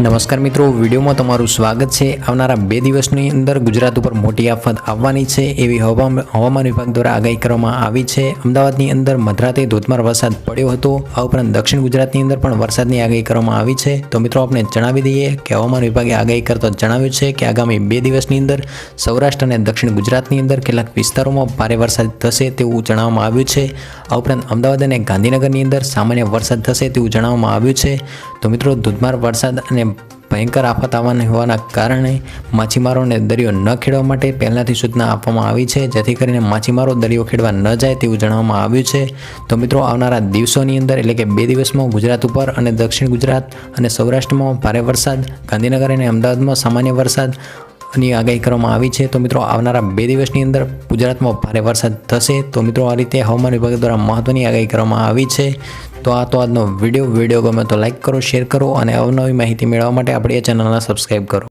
નમસ્કાર મિત્રો, વિડીયોમાં તમારું સ્વાગત છે. આવનારા બે દિવસની અંદર ગુજરાત ઉપર મોટી આફત આવવાની છે એવી હવામાન વિભાગ દ્વારા આગાહી કરવામાં આવી છે. અમદાવાદની અંદર મધરાતે ધોધમાર વરસાદ પડ્યો હતો. આ ઉપરાંત દક્ષિણ ગુજરાતની અંદર પણ વરસાદની આગાહી કરવામાં આવી છે. તો મિત્રો આપણે જણાવી દઈએ કે હવામાન વિભાગે આગાહી કરતા જણાવ્યું છે કે આગામી બે દિવસની અંદર સૌરાષ્ટ્ર અને દક્ષિણ ગુજરાતની અંદર કેટલાક વિસ્તારોમાં ભારે વરસાદ થશે તેવું જણાવવામાં આવ્યું છે. આ ઉપરાંત અમદાવાદ અને ગાંધીનગરની અંદર સામાન્ય વરસાદ થશે તેવું જણાવવામાં આવ્યું છે. તો મિત્રો, ધોધમાર વરસાદ અને ભયંકર આફત આવવાની હોવાના કારણે માછીમારોને દરિયો ન ખેડવા માટે પહેલાંથી સૂચના આપવામાં આવી છે, જેથી કરીને માછીમારો દરિયો ખેડવા ન જાય તેવું જણાવવામાં આવ્યું છે. તો મિત્રો, આવનારા દિવસોની અંદર, એટલે કે બે દિવસમાં ગુજરાત ઉપર અને દક્ષિણ ગુજરાત અને સૌરાષ્ટ્રમાં ભારે વરસાદ, ગાંધીનગર અને અમદાવાદમાં સામાન્ય વરસાદ ની આગાહી કરવામાં આવી છે. તો મિત્રો, આવનારા બે દિવસની અંદર ગુજરાતમાં ભારે વરસાદ થશે. તો મિત્રો, આ રીતે હવામાન વિભાગ દ્વારા મહત્વની આગાહી કરવામાં આવી છે. તો આ તો આજનો વીડિયો. વીડિયો ગમે તો લાઇક કરો, શેર કરો અને અવનવી માહિતી મેળવવા માટે આપણી આ ચેનલને સબસ્ક્રાઈબ કરો.